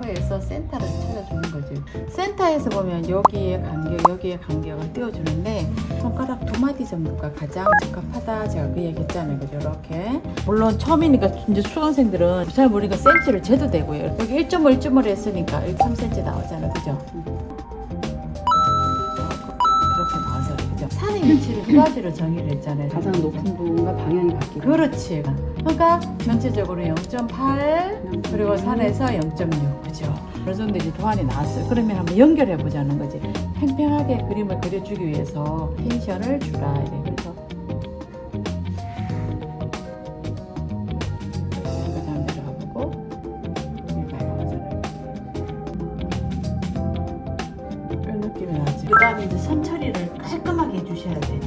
후에서 센터를 찾아주는 거지. 센터에서 보면 여기에 간격, 여기에 간격을 띄워주는데 손가락 두 마디 정도가 가장 적합하다. 제가 그 얘기 했잖아요. 그죠? 이렇게. 물론 처음이니까 이제 수강생들은 잘 모르니까 센치를 재도 되고요. 여기 1.5, 1.5를 했으니까 3cm 나오잖아요. 그죠? 두 가지로 정의를 했잖아요. 가장 높은 부분과 방향이 바뀌고 그렇지. 그러니까 전체적으로 0.8 그리고 산에서 0.6 그죠? 어느 정도 이제 도안이 나왔어요. 그러면 한번 연결해 보자는 거지. 팽팽하게 그림을 그려주기 위해서 텐션을 주라 이래. 느낌이 나지. 그 다음에 이제 선 처리를 깔끔하게 해주셔야 돼.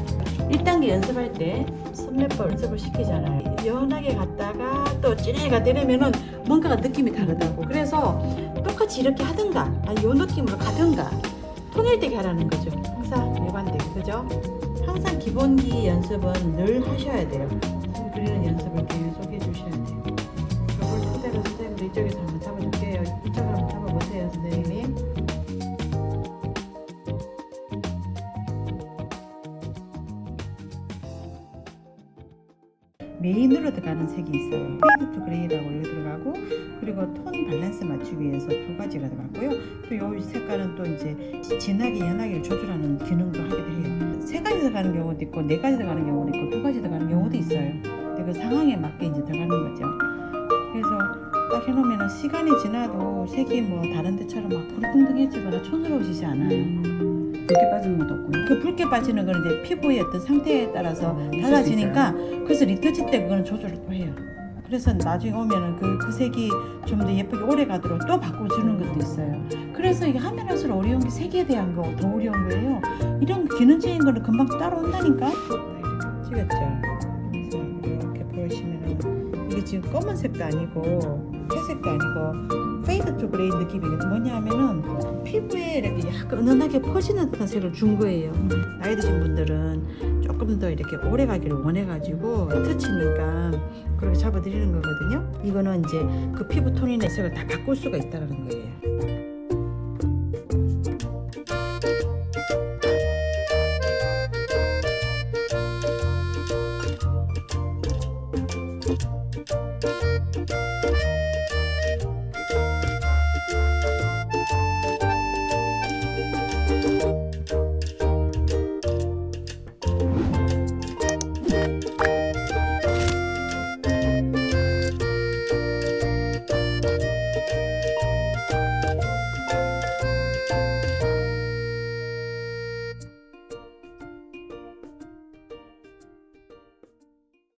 1단계 연습할 때 선매법 연습을 시키잖아요. 연하게 갔다가 또 진하게 가 되려면은 뭔가가 느낌이 다르다고. 그래서 똑같이 이렇게 하든가, 아니 요 느낌으로 가든가 통일되게 하라는 거죠. 항상 일관되게, 그죠? 항상 기본기 연습은 늘 하셔야 돼요. 선 그리는 연습을 계속 해주셔야 돼요. 메인으로 들어가는 색이 있어요. 페이드 투 그레이라고 여기 들어가고 그리고 톤 밸런스 맞추기 위해서 두 가지가 들어갔고요. 또 이 색깔은 또 이제 진하게 연하게 조절하는 기능도 하기도 해요. 세 가지 들어가는 경우도 있고 네 가지 들어가는 경우도 있고 두 가지 들어가는 경우도 있어요. 그 상황에 맞게 이제 들어가는 거죠. 그래서 딱 해놓으면 시간이 지나도 색이 뭐 다른 데처럼 막 푸르둥둥해지거나 촌스러워지지 않아요. 붉게 빠지는 것도 없고요. 그 붉게 빠지는 건 이제 피부의 어떤 상태에 따라서 있을 수 달라지니까 그래서 리터치 때 그거는 조절을 또 해요. 그래서 나중에 오면은 그, 그 색이 좀 더 예쁘게 오래 가도록 또 바꿔주는 것도 있어요. 그래서 이게 하면 할수록 어려운 게 색에 대한 거 더 어려운 거예요. 이런 기능적인 거는 금방 따라온다니까. 찍었죠? 이게 지금 검은색도 아니고 회색도 아니고 페이드 투 그레이 느낌이 뭐냐 하면은 피부에 이렇게 약간 은은하게 퍼지는 듯한 색을 준 거예요. 나이 드신 분들은 조금 더 이렇게 오래 가기를 원해가지고 터치니까 그렇게 잡아드리는 거거든요. 이거는 이제 그 피부 톤이나 색을 다 바꿀 수가 있다는 거예요.